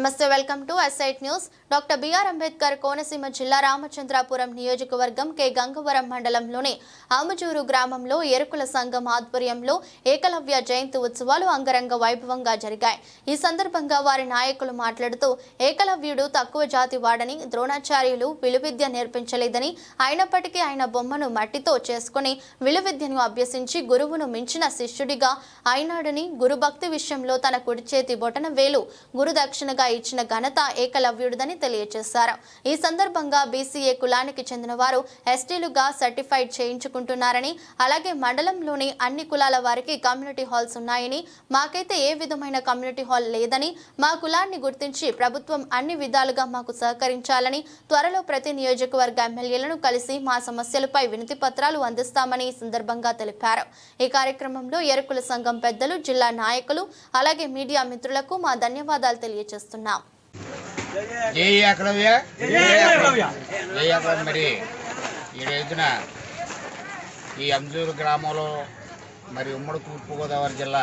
నమస్తే welcome to ఎస్ఐట్ news doctor B R Ambedkar Konaseema జిల్లా రామచంద్రాపురం నియోజకవర్గం కె. గంగవరం మండలంలోని ఆమచూరు గ్రామంలో ఎరుకుల సంఘం ఆధ్వర్యంలో ఏకలవ్య జయంతి ఉత్సవాలు అంగరంగ వైభవంగా జరిగాయి. ఈ సందర్భంగా వారి నాయకులు మాట్లాడుతూ ఏకలవ్యుడు తక్కువ జాతి వాడని ద్రోణాచార్యులు విలువిద్య నేర్పించలేదని అయినప్పటికీ ఆయన బొమ్మను మట్టితో చేసుకుని విలువిద్యను అభ్యసించి గురువును మించిన శిష్యుడిగా అయినాడని గురుభక్తి విషయంలో తన కుడి చేతి బొటన వేలు గురు దక్షిణగా ఇచ్చిన ఘనత ఏకలవ్యుడిదని తెలియజేశారు ఈ సందర్భంగా బీసీఏ కులానికి చెందిన వారు ఎస్టీలుగా సర్టిఫైడ్ చేయించుకుంటున్నారని అలాగే మండలంలోని అన్ని కులాల వారికి కమ్యూనిటీ హాల్స్ ఉన్నాయని మాకైతే ఏ విధమైన కమ్యూనిటీ హాల్ లేదని మా కులాన్ని గుర్తించి ప్రభుత్వం అన్ని విధాలుగా మాకు సహకరించాలని త్వరలో ప్రతి నియోజకవర్గ ఎమ్మెల్యేలను కలిసి మా సమస్యలపై వినతి పత్రాలు అందిస్తామని ఈ సందర్భంగా తెలిపారు. ఈ కార్యక్రమంలో ఎరుకుల సంఘం పెద్దలు జిల్లా నాయకులు అలాగే మీడియా మిత్రులకు మా ధన్యవాదాలు తెలియజేస్తున్నాం ఏకలవ్య మరి? ఈ రోజున ఈ అంజూరు గ్రామంలో మరి ఉమ్మడి తూర్పుగోదావరి జిల్లా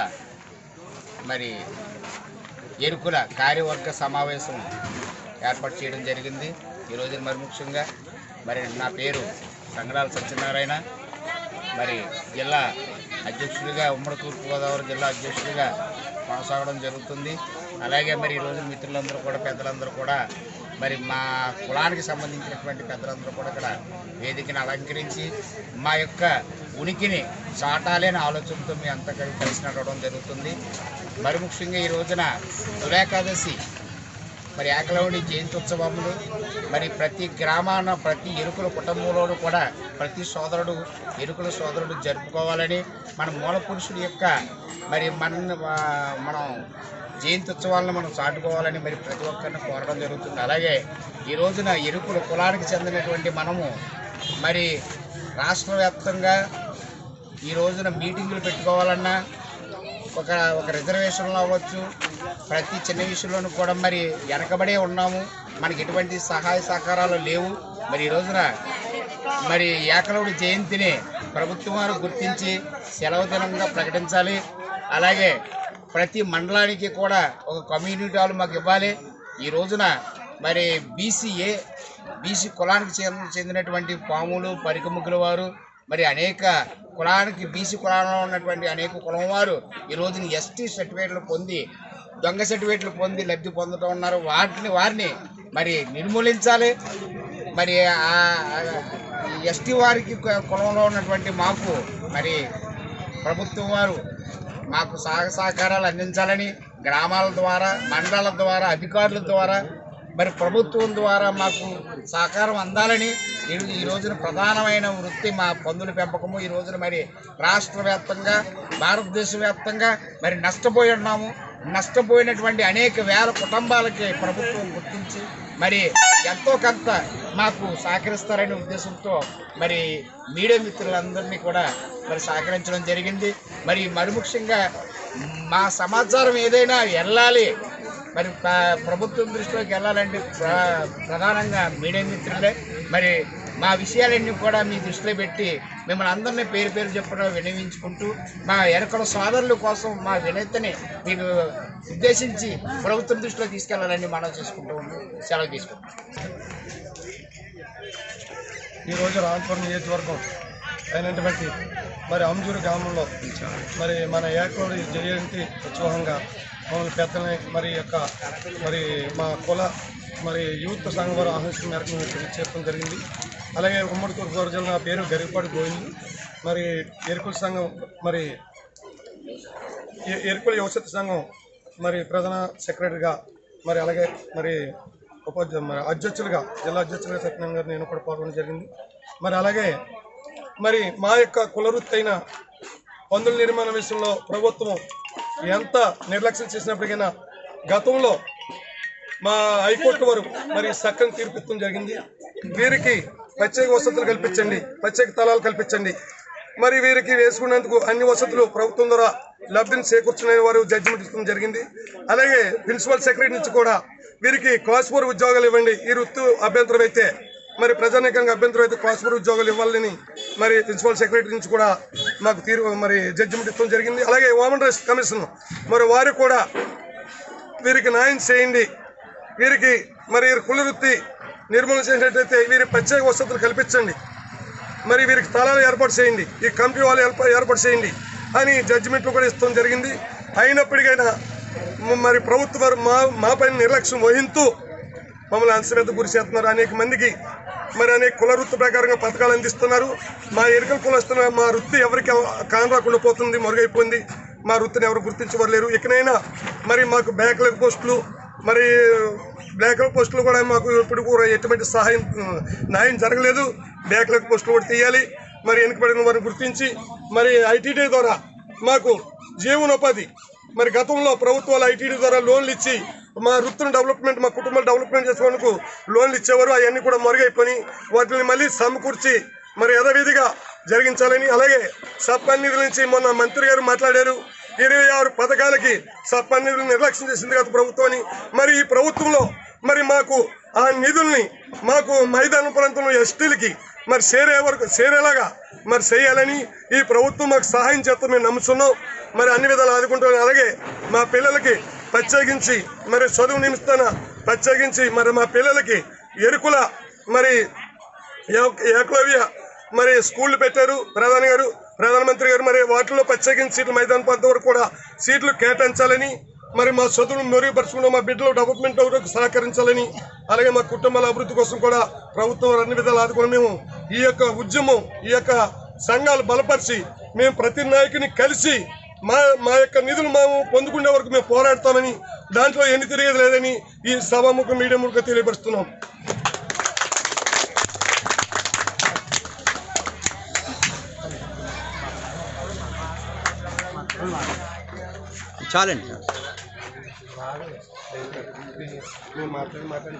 మరి ఎరుకుల కార్యవర్గ సమావేశం ఏర్పాటు చేయడం జరిగింది. ఈ రోజున మరి ముఖ్యంగా మరి నా పేరు సంగడాల సత్యనారాయణ. మరి జిల్లా అధ్యక్షుడిగా ఉమ్మడి తూర్పుగోదావరి జిల్లా అధ్యక్షుడిగా కొనసాగడం జరుగుతుంది. అలాగే మరి ఈరోజు మిత్రులందరూ కూడా పెద్దలందరూ కూడా మరి మా కులానికి సంబంధించినటువంటి పెద్దలందరూ కూడా ఇక్కడ వేదికను అలంకరించి మా యొక్క ఉనికిని చాటాలేని ఆలోచనతో మీ అంతా కలిసి నడవడం జరుగుతుంది. మరి ముఖ్యంగా ఈ రోజున దురేకాదశి మరి ఏకలవుడి జయంతి ఉత్సవములు మరి ప్రతి గ్రామాన ప్రతి ఎరుకుల కుటుంబంలోనూ కూడా ప్రతి సోదరుడు ఎరుకుల సోదరుడు జరుపుకోవాలని మన మూల పురుషుడి యొక్క మరి మన మనం జయంతి ఉత్సవాలను మనం చాటుకోవాలని మరి ప్రతి ఒక్కరిని కోరడం జరుగుతుంది. అలాగే ఈ రోజున ఎరుకుల కులానికి చెందినటువంటి మనము మరి రాష్ట్ర వ్యాప్తంగా ఈ రోజున మీటింగులు పెట్టుకోవాలన్నా ఒక ఒక రిజర్వేషన్లో అవ్వచ్చు. ప్రతి చిన్న విషయంలోనూ కూడా మరి వెనకబడే ఉన్నాము. మనకి ఎటువంటి సహాయ సహకారాలు లేవు. మరి ఈ రోజున మరి ఏకలవుడి జయంతిని ప్రభుత్వం వారు గుర్తించి సెలవు దినంగా ప్రకటించాలి. అలాగే ప్రతి మండలానికి కూడా ఒక కమ్యూనిటీ హాల్ మాకు ఇవ్వాలి. ఈ రోజున మరి బీసీఏ బీసీ కులానికి చెందిన చెందినటువంటి పాములు పరికముకుల వారు మరి అనేక కులానికి బీసీ కులంలో ఉన్నటువంటి అనేక కులం వారు ఈ రోజున ఎస్టీ సర్టిఫికేట్లు పొంది దొంగ సర్టిఫికేట్లు పొంది లబ్ధి పొందుతూ ఉన్నారు. వాటిని వారిని మరి నిర్మూలించాలి. మరి ఎస్టీ వారికి కులంలో ఉన్నటువంటి మాకు మరి ప్రభుత్వం వారు మాకు సహక సహకారాలు అందించాలని గ్రామాల ద్వారా మండలాల ద్వారా అధికారుల ద్వారా మరి ప్రభుత్వం ద్వారా మాకు సహకారం అందాలని ఈ ఈ రోజున ప్రధానమైన వృత్తి మా పందుల పెంపకము. ఈ రోజున మరి రాష్ట్ర వ్యాప్తంగా భారతదేశ వ్యాప్తంగా మరి నష్టపోయి ఉన్నాము. నష్టపోయినటువంటి అనేక వేల కుటుంబాలకి ప్రభుత్వం గుర్తించి మరి ఎంతో కొంత మాకు సహకరిస్తారనే ఉద్దేశంతో మరి మీడియా మిత్రులందరినీ కూడా మరి సహకరించడం జరిగింది. మరి మరి ముఖ్యంగా మా సమాచారం ఏదైనా వెళ్ళాలి మరి ప్రభుత్వం దృష్టిలోకి వెళ్ళాలంటే ప్ర- ప్రధానంగా మీడియా మిత్రులే. మరి మా విషయాలన్నీ కూడా మీ దృష్టిలో పెట్టి మిమ్మల్ని అందరినీ పేరు పేరు చెప్పడం వినియోగించుకుంటూ మా ఎనకల సోదరుల కోసం మా వినతిని మీకు ఉద్దేశించి ప్రభుత్వం దృష్టిలో తీసుకెళ్ళాలని మనం చేసుకుంటూ ఉన్నాం. సెలవు తీసుకుంటాం. ఈరోజు రాంపూర్ నియోజకవర్గం అయినటువంటి మరి అంజూరు గ్రామంలో మరి మన ఏకోడి జయంతి ఉత్సవంగా మమ్మల్ని పెద్దలని మరి యొక్క మరి మా కుల మరి యూత్ సంఘం వారు ఆహ్వానించిన మేరకు మేము ఇక్కడికి జరిగింది. అలాగే ఉమ్మడి తూర్పుగోదావరి జిల్లా నా పేరు గరిపాటి గోవింద్. మరి ఎరుకుల సంఘం మరి ఎరుకుల యువశక్తి సంఘం మరి ప్రధాన సెక్రటరీగా మరి అలాగే మరి ఉపాధ్యాయ మరి అధ్యక్షులుగా జిల్లా అధ్యక్షులుగా సత్యనారాయణ గారు నేను కూడా పాల్గొనడం జరిగింది. మరి అలాగే మరి మా యొక్క కులవృత్తి అయిన పందుల నిర్మాణ విషయంలో ప్రభుత్వం ఎంత నిర్లక్ష్యం చేసినప్పటికైనా గతంలో మా హైకోర్టు వారు మరి సక్కని తీర్పు ఇవ్వడం జరిగింది. వీరికి ప్రత్యేక వసతులు కల్పించండి. ప్రత్యేక తలాలు కల్పించండి. మరి వీరికి వేసుకునేందుకు అన్ని వసతులు ప్రభుత్వం ద్వారా లబ్ధిని చేకూర్చునే వారు జడ్జిమెంట్ ఇవ్వడం జరిగింది. అలాగే ప్రిన్సిపల్ సెక్రటరీ నుంచి కూడా వీరికి క్లాస్ ఫోర్ ఉద్యోగాలు ఇవ్వండి. ఈ వృత్తి అభ్యంతరం అయితే మరి ప్రజానీకంగా అభ్యంతరం అయితే క్లాస్ ఫోర్ ఉద్యోగాలు ఇవ్వాలని మరి ప్రిన్సిపల్ సెక్రటరీ నుంచి కూడా మాకు తీరు మరి జడ్జిమెంట్ ఇవ్వడం జరిగింది. అలాగే హ్యూమన్ రైట్స్ కమిషన్ మరి వారు కూడా వీరికి న్యాయం చేయండి. వీరికి మరి కుల వృత్తి నిర్మూలన చేసినట్టయితే వీరి ప్రత్యేక వసతులు కల్పించండి. మరి వీరికి స్థలాలు ఏర్పాటు చేయండి. ఈ కమిటీ వాళ్ళు ఏర్పాటు చేయండి అని జడ్జిమెంట్లు కూడా ఇస్తాం జరిగింది. అయినప్పటికైనా మరి ప్రభుత్వ వారు మా మా పైన నిర్లక్ష్యం వహిస్తూ మమ్మల్ని అంశశ్రద్ధ గురి చేస్తున్నారు. అనేక మందికి మరి అనేక కుల వృత్తి ప్రకారంగా పథకాలు అందిస్తున్నారు. మా ఎరుకల కులస్తున్న మా వృత్తి ఎవరికి కానరాకుండా పోతుంది మరుగైపోయింది. మా వృత్తిని ఎవరు గుర్తించవలేరు ఇకనైనా మరి మాకు బ్యాక్లెగ్ పోస్టులు మరి బ్యాక్లెగ్ పోస్టులు కూడా మాకు ఇప్పుడు కూడా ఎటువంటి సహాయం న్యాయం జరగలేదు. బ్యాక్లెగ్ పోస్టులు కూడా తీయాలి. మరి వెనుకబడిన వారిని గుర్తించి మరి ఐటీడీ ద్వారా మాకు జీవనోపాధి మరి గతంలో ప్రభుత్వాలు ఐటీడీ ద్వారా లోన్లు ఇచ్చి మా వృత్తుల డెవలప్మెంట్ మా కుటుంబాలు డెవలప్మెంట్ చేసుకోవడానికి లోన్లు ఇచ్చేవారు. అవన్నీ కూడా మరుగైపోయి వాటిని మళ్ళీ సమకూర్చి మరి యథావిధిగా జరిగించాలని అలాగే సర్పంచ్ నిధుల నుంచి మొన్న మంత్రి గారు మాట్లాడారు. ఇరవై ఆరు పథకాలకి సర్పంచ్ నిధులు నిర్లక్ష్యం చేసింది గత ప్రభుత్వం అని. మరి ఈ ప్రభుత్వంలో మరి మాకు ఆ నిధుల్ని మాకు మైదాన ప్రాంతంలో ఎస్టీలకి మరి చేరే వరకు చేరేలాగా మరి చేయాలని ఈ ప్రభుత్వం మాకు సహాయం చేస్తాం మేము నమ్ముతున్నాం. మరి అన్ని విధాలు ఆదుకుంటాం అలాగే మా పిల్లలకి ప్రత్యేకించి మరి చదువు నిమిస్తాన ప్రత్యేకించి మరి మా పిల్లలకి ఎరుకుల మరి ఏకలవ్య మరి స్కూళ్ళు పెట్టారు. ప్రధాని గారు ప్రధానమంత్రి గారు మరి వాటిలో ప్రత్యేకించి సీట్లు మైదాన ప్రాంతం వరకు కూడా సీట్లు కేటాయించాలని మరి మా చదువును మెరుగుపరచుకున్న మా బిడ్డలు డెవలప్మెంట్ వరకు సహకరించాలని అలాగే మా కుటుంబాల అభివృద్ధి కోసం కూడా ప్రభుత్వం అన్ని విధాలు ఆదుకొని మేము ఈ యొక్క ఉద్యమం ఈ యొక్క సంఘాలు బలపరిచి మేము ప్రతి నాయకుని కలిసి మా మా యొక్క నిధులు మేము పొందుకునే వరకు మేము పోరాడతామని దాంట్లో ఎన్ని తిరిగేది లేదని ఈ సభాముఖ మీడియా ముఖ తెలియపరుస్తున్నాం. చాలండి माटन माटन